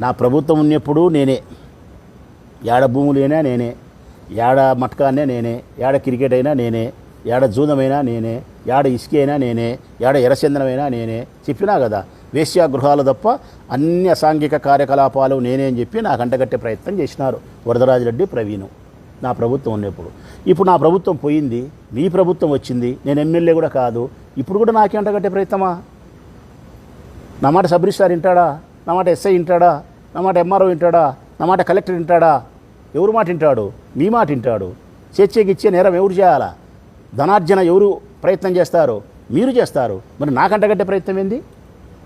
నా ప్రభుత్వం ఉన్నప్పుడు నేనే. ఏడ భూములైనా నేనే. ఏడ మట్కానే నేనే. ఏడ క్రికెట్ అయినా నేనే. ఏడ జూదమైనా నేనే. ఏడ ఇసుక అయినా నేనే. ఏడ ఎరచందనమైనా నేనే. చెప్పినా కదా వేశ్యా గృహాలు తప్ప అన్ని అసాంఘిక కార్యకలాపాలు నేనే అని చెప్పి నాకు అంటగట్టే ప్రయత్నం చేసినారు వరదరాజరెడ్డి ప్రవీణు. నా ప్రభుత్వం ఉన్నప్పుడు. ఇప్పుడు నా ప్రభుత్వం పోయింది మీ ప్రభుత్వం వచ్చింది నేను ఎమ్మెల్యే కూడా కాదు. ఇప్పుడు కూడా నాకే అంటగట్టే ప్రయత్నమా? నా మాట సబ్ సార్ వింటాడా? నా మాట ఎస్ఐ వింటాడా? నా ఎంఆర్ఓ వింటాడా? నా మాట కలెక్టర్ వింటాడా? ఎవరు మాట వింటాడు? మీ మాట వింటాడు. స్వేచ్ఛకి ఇచ్చే నేరం ఎవరు చేయాలా? ధనార్జన ఎవరు ప్రయత్నం చేస్తారు? మీరు చేస్తారు. మరి నాకంటగట్టే ప్రయత్నం ఏంది?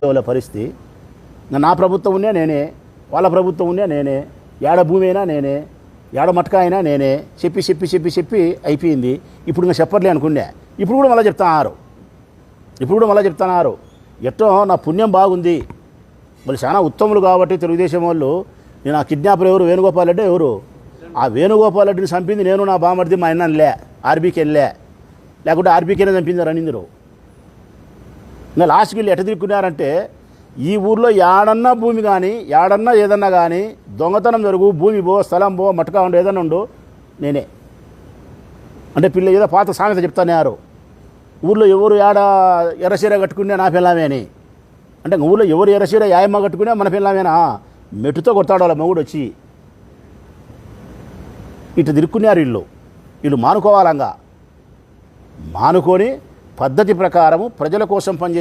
వాళ్ళ పరిస్థితి. నా- ప్రభుత్వం ఉన్నా నేనే. వాళ్ళ ప్రభుత్వం ఉన్నా నేనే. ఏడ భూమి అయినా నేనే. ఏడ మటక అయినా నేనే. చెప్పి చెప్పి చెప్పి చెప్పి అయిపోయింది. ఇప్పుడు ఇంకా చెప్పర్లే అనుకున్నా. ఇప్పుడు కూడా మళ్ళీ చెప్తాన్నారు. ఇప్పుడు కూడా మళ్ళీ చెప్తున్నారు. ఎట్టో నా పుణ్యం బాగుంది. వాళ్ళు చాలా ఉత్తములు కాబట్టి తెలుగుదేశం వాళ్ళు నేను ఆ కిడ్నాపర్ ఎవరు? వేణుగోపాల్ రెడ్డి ఎవరు? ఆ వేణుగోపాల్ రెడ్డిని చంపింది నేను నా బామర్ది మా అన్న లే వెళ్ళే లేకుంటే ఆర్బీకేనే చంపింది రణీందరు ఇంకా లాస్ట్కి వెళ్ళి ఎట తిరుక్కున్నారంటే ఈ ఊర్లో ఏడన్నా భూమి కానీ ఏడన్నా ఏదన్నా కానీ దొంగతనం జరుగు భూమి పో స్థలం పో మటకా ఉండు ఏదన్నా ఉండు నేనే. అంటే పిల్ల ఏదో పాత సామెత చెప్తానేవారు ఊర్లో ఎవరు ఏడ ఎర్రచీర కట్టుకునే నా పిల్లమే అని అంటే ఊళ్ళో ఎవరు ఎర్రచీర యాయమ్మ కట్టుకునే మన పిల్లమేనా మెట్టుతో కొడతాడు వాళ్ళ మగుడు వచ్చి. ఇటు తిరుక్కున్నారు వీళ్ళు వీళ్ళు మానుకోవాలంగా. మానుకొని పద్ధతి ప్రకారము ప్రజల కోసం పనిచేసే